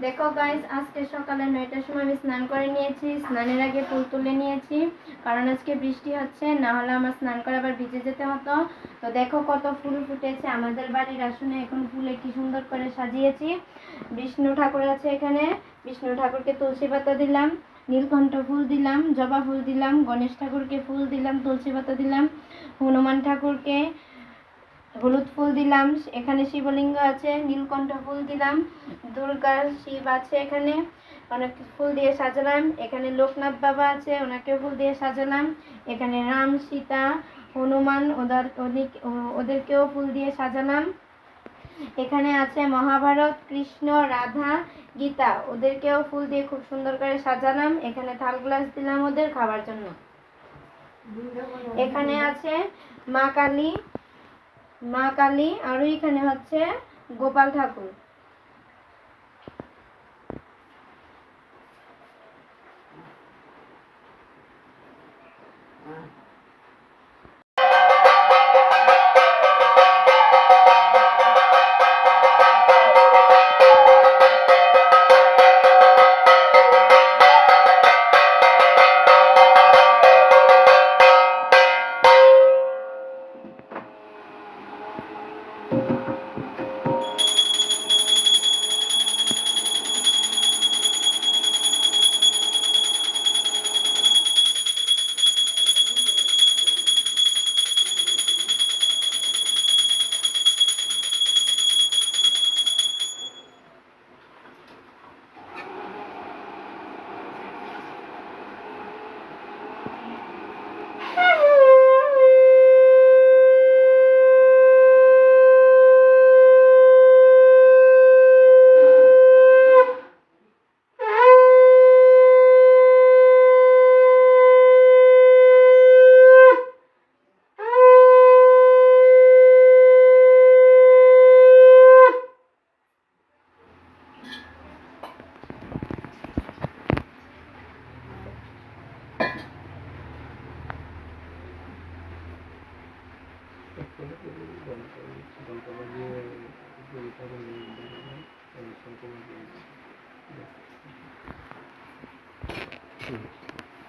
দেখো গাইস আজকে সকালে নয়টার সময় আমি স্নান করে নিয়েছি। স্নানের আগে ফুল তুলে নিয়েছি। কারণ আজকে বৃষ্টি হচ্ছে, না হলে আমার স্নান করে আবার ভিজে যেতে হতো। তো দেখো কত ফুল ফুটেছে, আমাদের বাড়ির আসনে এখন ফুলে কি সুন্দর করে সাজিয়েছি। বিষ্ণু ঠাকুর আছে এখানে। বিষ্ণু ঠাকুরকে তুলসী পাতা দিলাম, নীলকণ্ঠ ফুল দিলাম, জবা ফুল দিলাম, গণেশ ঠাকুরকে ফুল দিলাম, তুলসী পাতা দিলাম, হনুমান ঠাকুরকে হলুদ ফুল দিলাম, এখানে শিবলিঙ্গ আছে, নীলকণ্ঠ ফুল দিলাম, দুর্গা শিব আছে এখানে, অনেক ফুল দিয়ে সাজালাম, এখানে লোকনাথ বাবা আছে ওনাকে ফুল দিয়ে সাজালাম, এখানে রাম, সীতা, হনুমান, ওদের ওদেরকেও ফুল দিয়ে সাজালাম। এখানে আছে মহাভারত, কৃষ্ণ, রাধা, গীতা, ওদেরকেও ফুল দিয়ে খুব সুন্দর করে সাজালাম, এখানে থাল গ্লাস দিলাম ওদের খাবার জন্য। এখানে আছে মা কালী মা কালী আর এখানে হচ্ছে গোপাল ঠাকুর।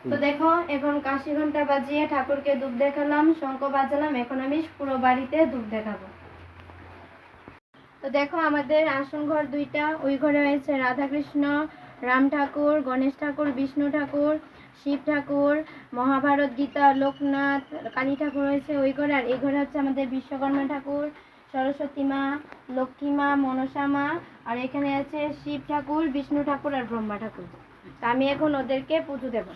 তো দেখো, এখন কাশি ঘণ্টা বাজিয়ে ঠাকুরকে দুধ দেখালাম, শঙ্খ বাজালাম, এখন আমি পুরো বাড়িতে দুধ দেখাবো। তো দেখো, আমাদের আসন ঘর দুইটা, ওই ঘরে হয়েছে রাধা কৃষ্ণ রাম ঠাকুর, গণেশ ঠাকুর, বিষ্ণু ঠাকুর শিব ঠাকুর, মহাভারত গীতা, লোকনাথ, কালী ঠাকুর হয়েছে ওই ঘরে। আর এই ঘরে হচ্ছে আমাদের বিশ্বকর্মা ঠাকুর, সরস্বতী মা, লক্ষ্মী মা, মনসা মা, আর এখানে আছে শিব ঠাকুর, বিষ্ণু ঠাকুর আর ব্রহ্মা ঠাকুর। তা আমি এখন ওদেরকে পুজো দেবো।